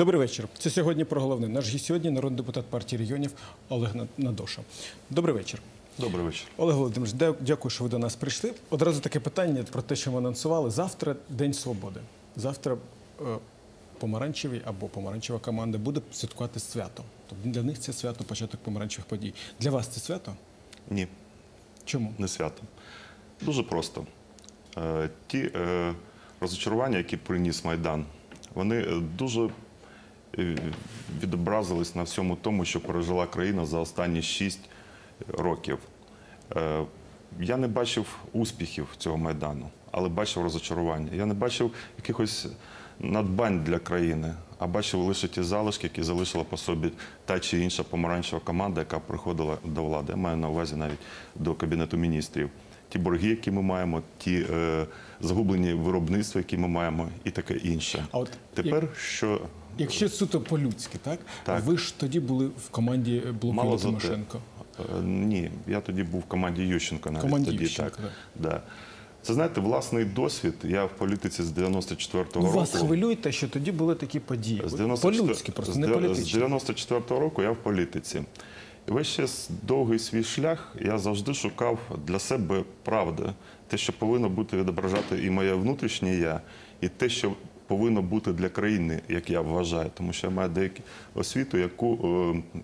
Добрий вечір. Це сьогодні про головне. Наш гість сьогодні народний депутат партії регіонів Олег Надоша. Добрий вечір. Добрий вечір. Олег Володимирович, дякую, що ви до нас прийшли. Одразу таке питання про те, що ми анонсували. Завтра День Свободи. Завтра е, помаранчеві або помаранчева команда буде святкувати свято. Тобто для них це свято початок помаранчевих подій. Для вас це свято? Ні, Чому? не свято. Дуже просто. Е, Ті е, розочарування, які приніс Майдан, вони дуже відобразились на всьому тому, що пережила країна за останні шість років. Е, Я не бачив успіхів цього майдану, але бачив розочарування. Я не бачив якихось надбань для країни, а бачив лише ті залишки, які залишила по собі та чи інша помаранчева команда, яка приходила до влади. Я маю на увазі навіть до кабінету міністрів. Ті борги, які ми маємо, ті е, загублені виробництва, які ми маємо, і таке інше. А от Тепер що Якщо суто по-людськи, так? Так. Ви ж тоді були в команді блоку. Тимошенко. Е, Ні, я тоді був в команді Ющенка навіть Команді тоді. Ющенка, так. да. Да. Це знаєте, власний досвід. Я в політиці з 94-го Ну, року. вас хвилює те, що тоді були такі події. З 94 По-людськи, просто не де- З 94-го року я в політиці. І весь час довгий свій шлях я завжди шукав для себе правди, те, що повинно бути відображати і моє внутрішнє я, і те, що повинно бути для країни, як я вважаю, тому що я маю деяку освіту, яку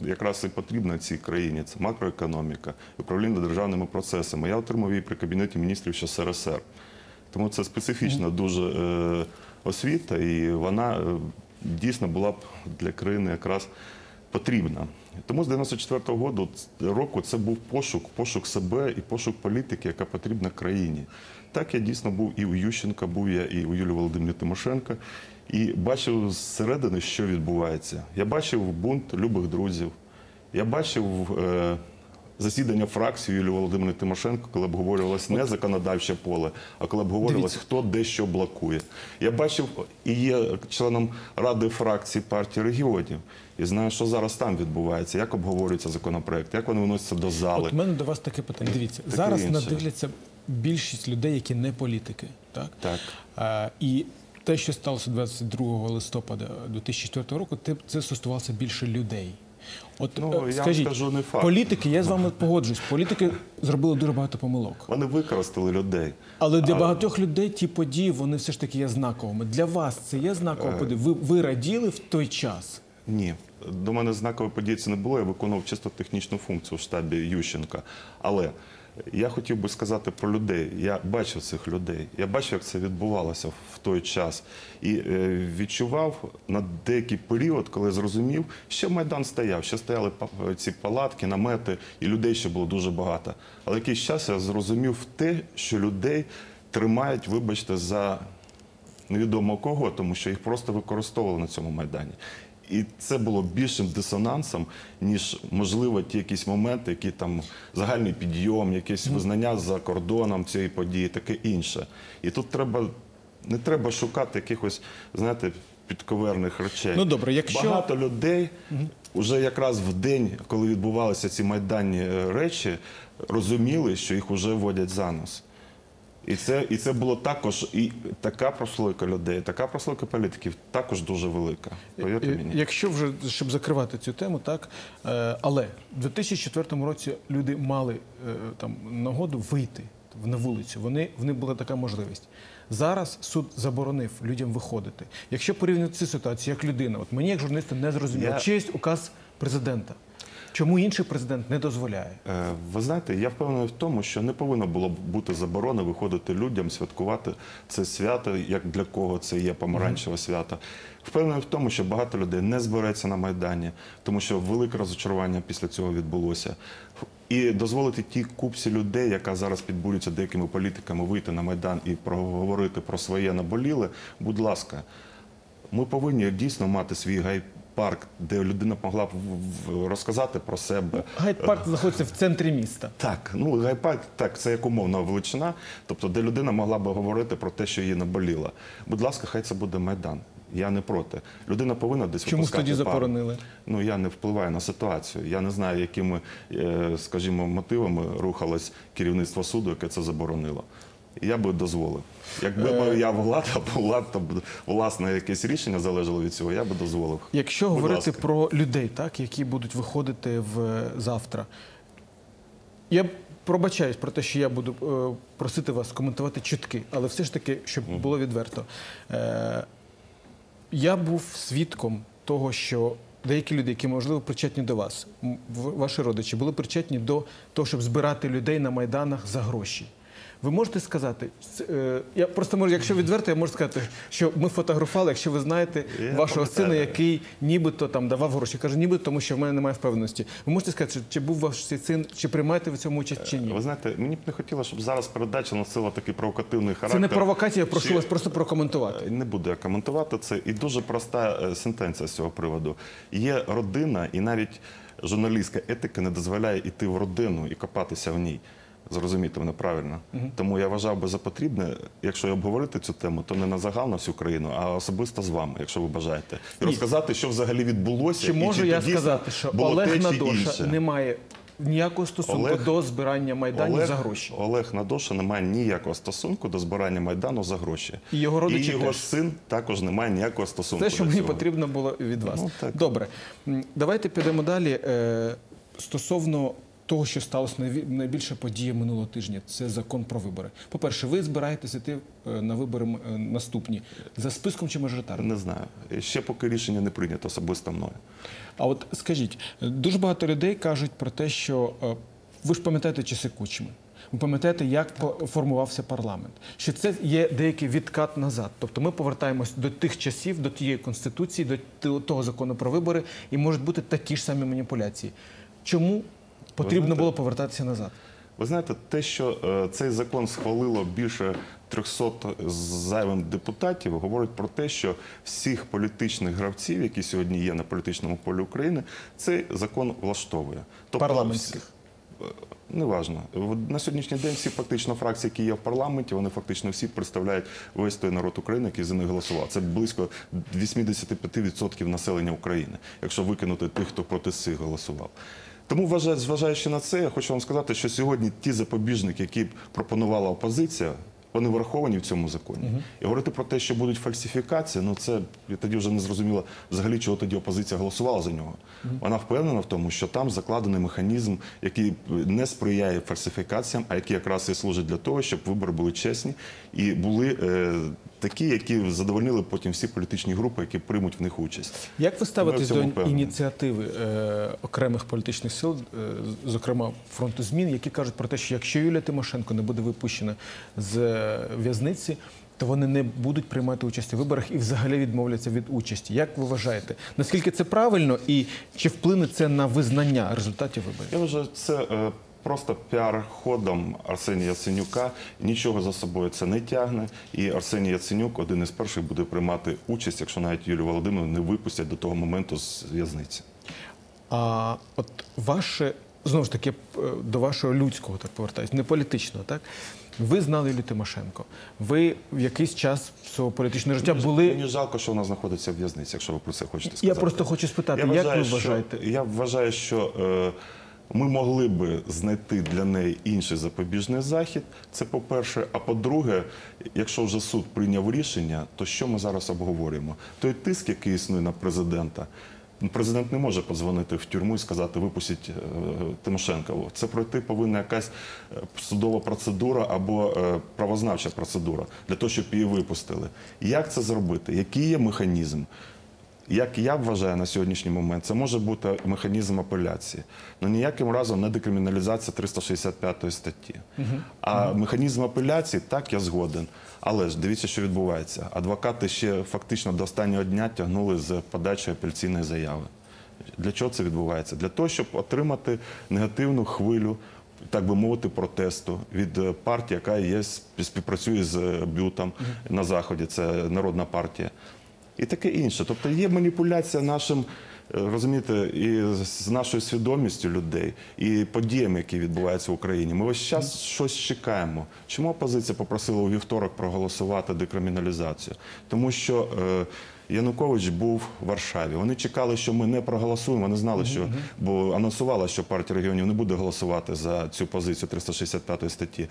е, якраз і потрібна цій країні. Це макроекономіка, управління державними процесами. Я отримав її при кабінеті міністрів ще СРСР. Тому це специфічна дуже е, освіта, і вона е, дійсно була б для країни якраз потрібна. Тому з 94-го году- року це був пошук, пошук себе і пошук політики, яка потрібна країні. Так я дійсно був і у Ющенка, був я і у Юлії Володимирі Тимошенко, і бачив зсередини, що відбувається. Я бачив бунт любих друзів. Я бачив е, засідання фракції Юлії Володимирівни Тимошенко, коли обговорювалось не законодавче поле, а коли обговорювалось, хто де що блокує. Я бачив і є членом ради фракції партії регіонів. І знаю, що зараз там відбувається, як обговорюється законопроект, як вони виносяться до зали. От у мене до вас таке питання. Дивіться, зараз інше. надивляться більшість людей, які не політики. Так? Так. А, і те, що сталося 22 листопада 2004 року, це стосувалося більше людей. От Ну, е, я вам скажіть, скажу, не факт. політики, я з вами погоджуюсь, політики зробили дуже багато помилок. Вони використали людей. Але для багатьох людей ті події вони все ж таки є знаковими. Для вас це є Е. знакова подія. Ви, ви раділи в той час. Ні, до мене знакової події це не було. Я виконував чисто технічну функцію в штабі Ющенка. Але я хотів би сказати про людей. Я бачив цих людей. Я бачив, як це відбувалося в той час. І е, відчував на деякий період, коли зрозумів, що майдан стояв, ще стояли ці палатки, намети, і людей ще було дуже багато. Але якийсь час я зрозумів те, що людей тримають, вибачте, за невідомо кого, тому що їх просто використовували на цьому майдані. І це було більшим дисонансом, ніж можливо ті якісь моменти, які там загальний підйом, якесь визнання за кордоном цієї події, таке інше. І тут треба не треба шукати якихось, знаєте, підковерних речей. Ну, добре, якщо- багато людей вже якраз в день, коли відбувалися ці майданні е, речі, розуміли, що їх вже вводять за нос. І це, і це було також і така прослойка людей, така прослойка політиків також дуже велика. Повірте мені. Якщо вже щоб закривати цю тему, так е, але в 2004 році люди мали е, там нагоду вийти на вулицю. Вони в них була така можливість. Зараз суд заборонив людям виходити. Якщо порівняти цю ситуацію як людина, от мені як журналісту не зрозуміло, Я- чи є указ президента. Чому інший президент не дозволяє? Е, Ви знаєте, я впевнений в тому, що не повинно було б бути заборони виходити людям, святкувати це свято, як для кого це є помаранчеве свято. Впевнений в тому, що багато людей не збереться на Майдані, тому що велике розочарування після цього відбулося. І дозволити тій купці людей, яка зараз підбурюється деякими політиками, вийти на Майдан і проговорити про своє наболіле, будь ласка, ми повинні дійсно мати свій гайд-парк, де людина могла б розказати про себе. Гайд-парк знаходиться в центрі міста. Так, ну гайпак, так, це як умовна величина, тобто де людина могла би говорити про те, що її наболіло. Будь ласка, хай це буде майдан. Я не проти. Людина повинна десь Чому випускати тоді заборонили? Ну я не впливаю на ситуацію. Я не знаю, якими, е, скажімо, мотивами рухалось керівництво суду, яке це заборонило. Я би дозволив. Якби Е. я влада, влада, то власне якесь рішення залежало від цього, я би дозволив. Якщо Будь говорити ласка. про людей, так, які будуть виходити в завтра, я пробачаюсь про те, що я буду е, просити вас коментувати чутки, але все ж таки, щоб було відверто. Е, я був свідком того, що деякі люди, які можливо причетні до вас, ваші родичі, були причетні до того, щоб збирати людей на майданах за гроші. Ви можете сказати, е, я просто можу, якщо відверто, я можу сказати, що ми фотографували, якщо ви знаєте Я вашого пам'ятаю. сина, який нібито там давав гроші. Кажу, нібито, тому що в мене немає впевненості. Ви можете сказати, чи, був ваш син, чи приймаєте ви цьому участь чи ні? Ви знаєте, мені б не хотілося, щоб зараз передача носила такий провокативний характер. Це не провокація, я прошу Чи- вас просто прокоментувати. Не буду я коментувати це. І дуже проста е, сентенція з цього приводу. Є родина, і навіть журналістська етика не дозволяє йти в родину і копатися в ній. Зрозуміти мене правильно. Тому я вважав би за потрібне, якщо і обговорити цю тему, то не на загал на всю країну, а особисто з вами, якщо ви бажаєте. І Ні. розказати, що взагалі відбулося. Чи і можу я сказати, що було Олег чи Надоша інше? не має ніякого стосунку Олег- до збирання майданів Олег, за гроші? Олег Надоша не має ніякого стосунку до збирання майдану за гроші. І його родичі і його теж. син також не має ніякого стосунку. Те, що до мені цього. потрібно було від вас. Ну, так. Добре, М, давайте підемо далі. Е, Стосовно того, що сталося найбільша подія минулого тижня, це закон про вибори. По-перше, ви збираєтеся йти е, на вибори е, наступні за списком чи мажоритарним? Не знаю. Ще поки рішення не прийнято особисто мною. А от скажіть, дуже багато людей кажуть про те, що е, ви ж пам'ятаєте часи кучми. Ви пам'ятаєте, як по- формувався парламент? Що це є деякий відкат назад. Тобто ми повертаємось до тих часів, до тієї конституції, до того закону про вибори, і можуть бути такі ж самі маніпуляції. Чому потрібно було повертатися назад? Ви знаєте, те, що е, цей закон схвалило більше 300 з зайвим депутатів, говорить про те, що всіх політичних гравців, які сьогодні є на політичному полі України, цей закон влаштовує. Тобто, Парламентських. е, Неважно. На сьогоднішній день всі фактично фракції, які є в парламенті, вони фактично всі представляють весь той народ України, який за них голосував. Це близько 85% населення України, якщо викинути тих, хто проти цих голосував. Тому, зважаючи на це, я хочу вам сказати, що сьогодні ті запобіжники, які пропонувала опозиція, вони враховані в цьому законі. І говорити про те, що будуть фальсифікації, ну це я тоді вже не зрозуміло взагалі, чого тоді опозиція голосувала за нього. Вона впевнена в тому, що там закладений механізм, який не сприяє фальсифікаціям, а який якраз і служить для того, щоб вибори були чесні і були е, такі, які задовольнили потім всі політичні групи, які приймуть в них участь. Як ви ставитесь до ініціативи е, окремих політичних сил, е, зокрема фронту змін, які кажуть про те, що якщо Юлія Тимошенко не буде випущена з в'язниці, то вони не будуть приймати участь у виборах і взагалі відмовляться від участі. Як ви вважаєте, наскільки це правильно і чи вплине це на визнання результатів виборів? Я вважаю, це е, просто піар-ходом Арсенія Яценюка. Нічого за собою це не тягне. І Арсеній Яценюк один із перших буде приймати участь, якщо навіть Юлію Володимирівну не випустять до того моменту з в'язниці. А от ваше знову ж таки е, до вашого людського так повертаюсь, не політичного, так ви знали Юлію Тимошенко. Ви в якийсь час свого політичного життя були. Мені жалко, що вона знаходиться в в'язниці, якщо ви про це хочете сказати. Я просто хочу спитати, Я як вважаю, ви вважаєте? Що, я вважаю, що е, ми могли би знайти для неї інший запобіжний захід. Це по-перше. А по-друге, якщо вже суд прийняв рішення, то що ми зараз обговорюємо? Той тиск, який існує на президента. Президент не може подзвонити в тюрму і сказати випустіть е, Тимошенкову. Це пройти повинна якась е, судова процедура або е, правознавча процедура для того, щоб її випустили. Як це зробити? Який є механізм? Як я вважаю на сьогоднішній момент, це може бути механізм апеляції. Ну ніяким разом не декриміналізація 365 статті. А механізм апеляції, так, я згоден. Але ж дивіться, що відбувається. Адвокати ще фактично до останнього дня тягнули з подачі апеляційної заяви. Для чого це відбувається? Для того, щоб отримати негативну хвилю, так би мовити, протесту від партії, яка є співпрацює з бютом на заході. Це народна партія. І таке інше. Тобто є маніпуляція нашим, е, розумієте, і з нашою свідомістю людей, і подіями, які відбуваються в Україні. Ми весь час щось чекаємо. Чому опозиція попросила у вівторок проголосувати декриміналізацію? Тому що е, Янукович був в Варшаві. Вони чекали, що ми не проголосуємо. Вони знали, що бо анонсувала, що партія регіонів не буде голосувати за цю позицію 365 статті.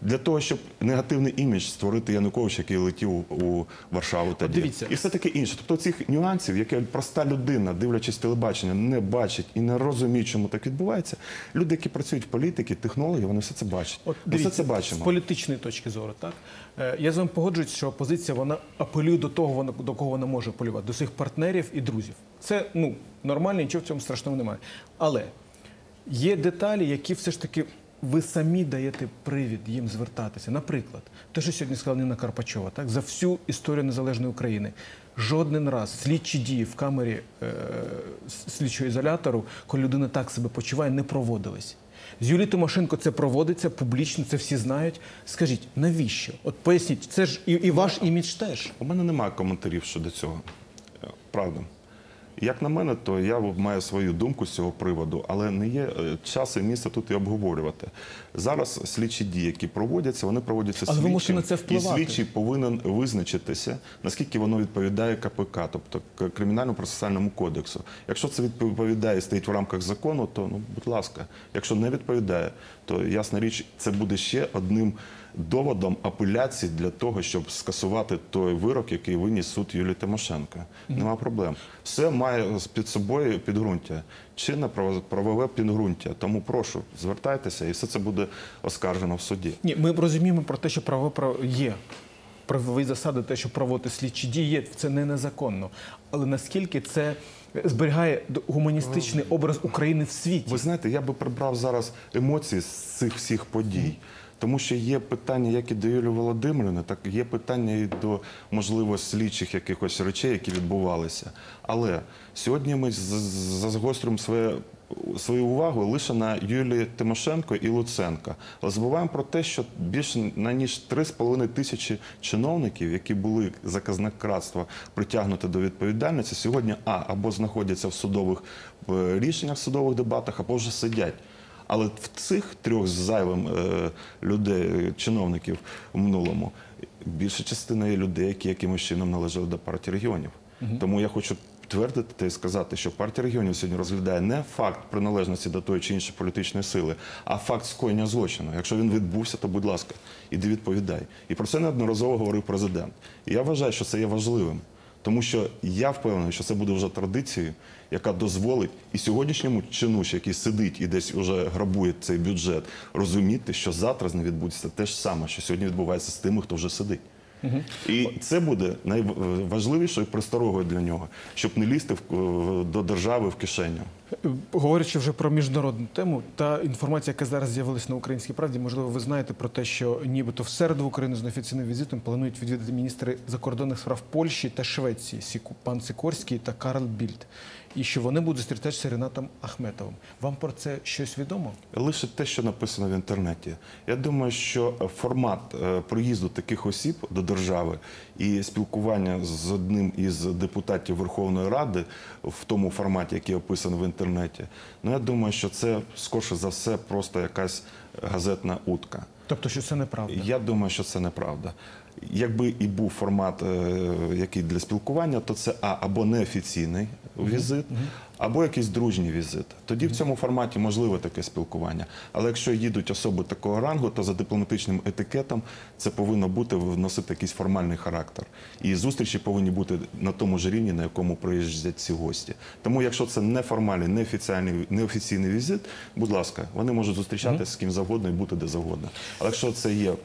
Для того, щоб негативний імідж створити Янукович, який летів у Варшаву тоді. дивіться. І все таке інше. Тобто цих нюансів, які проста людина, дивлячись телебачення, не бачить і не розуміє, чому так відбувається. Люди, які працюють в політиці, технології, вони все це бачать. От Ми все це бачимо. з політичної точки зору, так Е, я з вами погоджуюсь, що опозиція вона апелює до того, вона до кого вона може апелювати, до своїх партнерів і друзів. Це ну нормально, нічого в цьому страшного немає. Але є деталі, які все ж таки ви самі даєте привід їм звертатися. Наприклад, те, що сьогодні сказала Ніна Карпачова, так за всю історію незалежної України. Жоден раз слідчі дії в камері е, слідчого ізолятору, коли людина так себе почуває, не проводились. З Юлією Тимошенко це проводиться публічно, це всі знають. Скажіть, навіщо? От поясніть, це ж і, і ваш імідж теж. У мене немає коментарів щодо цього. Правда. Як на мене, то я маю свою думку з цього приводу, але не є е, час і місце тут і обговорювати. Зараз слідчі дії, які проводяться, вони проводяться Але слідчим, можете на це і впливати. слідчий повинен визначитися, наскільки воно відповідає КПК, тобто к- кримінально-процесуальному кодексу. Якщо це відповідає і стоїть в рамках закону, то ну будь ласка. Якщо не відповідає, то ясна річ, це буде ще одним доводом апеляції для того, щоб скасувати той вирок, який виніс суд Юлії Тимошенко. Нема проблем. Все має під собою підґрунтя, чинне право- правове підґрунтя. Тому прошу, звертайтеся, і все це буде оскаржено в суді. Ні, ми розуміємо про те, що право право є. Правові засади, те, що проводити слідчі дії, є, це не незаконно. Але наскільки це зберігає гуманістичний образ України в світі? Ви знаєте, я би прибрав зараз емоції з цих всіх подій. Тому що є питання як і до Юлії Володимирівни, так є питання і до можливо слідчих якихось речей, які відбувалися. Але сьогодні ми загострюємо своє. Свою увагу лише на Юлії Тимошенко і Луценка. Але забуваємо про те, що більше на ніж 3,5 тисячі чиновників, які були за притягнуті до відповідальності, сьогодні а або знаходяться в судових рішеннях, в судових дебатах, або вже сидять. Але в цих трьох зайвим е, людей, чиновників в минулому, більша частина є людей, які якимось чином належали до партії регіонів. Тому я хочу підтвердити та й сказати, що партія регіонів сьогодні розглядає не факт приналежності до тої чи іншої політичної сили, а факт скоєння злочину. Якщо він відбувся, то будь ласка, іди відповідай. І про це неодноразово говорив президент. І я вважаю, що це є важливим. Тому що я впевнений, що це буде вже традицією, яка дозволить і сьогоднішньому чинуш, який сидить і десь вже грабує цей бюджет, розуміти, що завтра з ним відбудеться те ж саме, що сьогодні відбувається з тими, хто вже сидить. І це буде найважливішою просторогою для нього, щоб не лізти в- до держави в кишеню. Говорячи вже про міжнародну тему, та інформація, яка зараз з'явилася на українській правді, можливо, ви знаєте про те, що нібито в середу в Україну з неофіційним візитом планують відвідати міністри закордонних справ Польщі та Швеції, пан Сікорський та Карл Більд, і що вони будуть зустрічатися з Ренатом Ахметовим. Вам про це щось відомо? Лише те, що написано в інтернеті. Я думаю, що формат е, приїзду таких осіб до держави і спілкування з одним із депутатів Верховної Ради в тому форматі, який описаний в інтернеті, ну я думаю, що це скорше за все просто якась газетна утка. Тобто, що це неправда? Я думаю, що це неправда. Якби і був формат, е, який для спілкування, то це а або неофіційний візит, або якийсь дружній візит. Тоді в цьому форматі можливе таке спілкування. Але якщо їдуть особи такого рангу, то за дипломатичним етикетом це повинно бути вносити якийсь формальний характер. І зустрічі повинні бути на тому ж рівні, на якому приїздять ці гості. Тому, якщо це неформальний, неофіційний, неофіційний візит, будь ласка, вони можуть зустрічатися з ким завгодно і бути де завгодно. Але якщо це є е,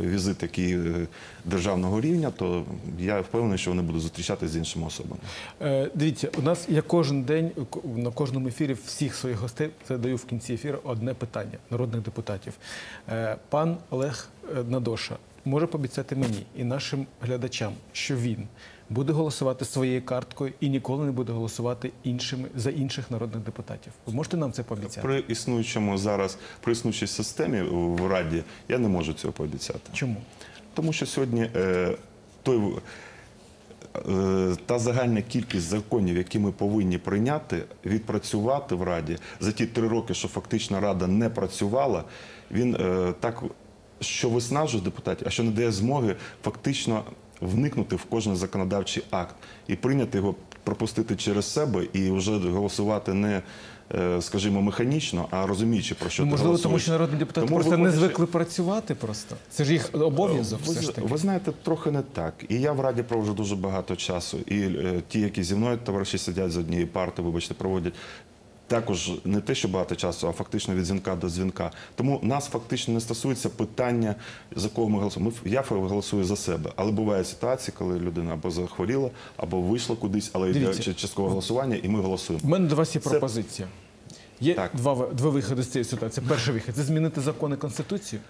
візит такий е, державного рівня, то я впевнений, що вони будуть зустрічатися з іншими особами. Е, Дивіться, у нас я кожен день на кожному ефірі всіх своїх гостей задаю в кінці ефіру одне питання народних депутатів. Е, Пан Олег е, Надоша може пообіцяти мені і нашим глядачам, що він буде голосувати своєю карткою і ніколи не буде голосувати іншими за інших народних депутатів. Ви можете нам це пообіцяти? При існуючому зараз при існуючій системі в Раді я не можу цього пообіцяти. Чому? Тому що сьогодні е, той, та загальна кількість законів, які ми повинні прийняти, відпрацювати в Раді за ті три роки, що фактично Рада не працювала, він е, так що виснажує депутатів, а що не дає змоги фактично вникнути в кожен законодавчий акт і прийняти його пропустити через себе і вже голосувати не, е, скажімо, механічно, а розуміючи про що Ну, ти можливо, тому що народні депутати Тому просто не звикли працювати просто. Це ж їх обов'язок ви, все ж таки. ви знаєте, трохи не так. І я в Раді проводжу дуже багато часу. І е, ті, які зі мною товариші сидять з однієї парти, вибачте, проводять. Також не те, що багато часу, а фактично від дзвінка до дзвінка. Тому нас фактично не стосується питання, за кого ми голосуємо. Я голосую за себе. Але бувають ситуації, коли людина або захворіла, або вийшла кудись, але йде часткове голосування, і ми голосуємо. У мене до вас є пропозиція. Є Так. два, два виходи з цієї ситуації. Перший вихід це змінити закони Конституцію.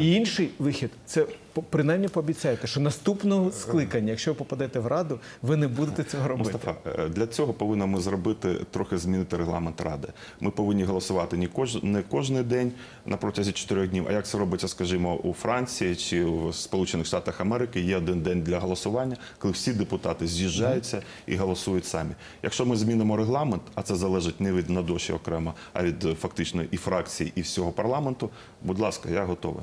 І інший вихід це принаймні пообіцяйте, що наступного скликання, якщо ви попадете в раду, ви не будете цього робити. Мустафа, е, для цього повинні ми зробити трохи змінити регламент ради. Ми повинні голосувати не кож не кожен день на протязі чотирьох днів. А як це робиться, скажімо, у Франції чи в Сполучених Штатах Америки є один день для голосування, коли всі депутати з'їжджаються і голосують самі. Якщо ми змінимо регламент, а це залежить не від надоші окремо, а від е, фактично і фракції, і всього парламенту. Будь ласка, я готовий.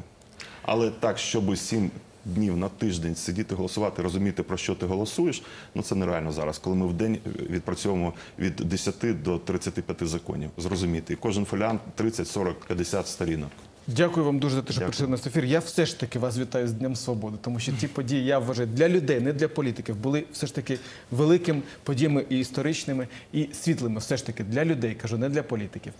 Але так, щоб сім днів на тиждень сидіти голосувати, розуміти про що ти голосуєш, ну це нереально зараз, коли ми в день відпрацьовуємо від 10 до 35 законів. Зрозуміти. І кожен фоліант 30, 40, 50 сторінок. Дякую вам дуже за те, що Дякую. прийшли на ефір. Я все ж таки вас вітаю з Днем Свободи, тому що ті події, я вважаю, для людей, не для політиків, були все ж таки великими подіями і історичними, і світлими. Все ж таки для людей, кажу, не для політиків.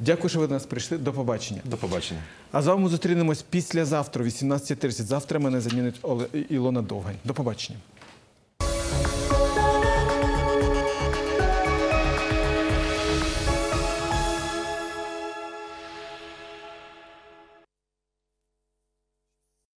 Дякую, що ви до нас прийшли. До побачення. До побачення. А з вами зустрінемось післязавтра, о 18.30. Завтра мене замінить Ілона Довгань. До побачення.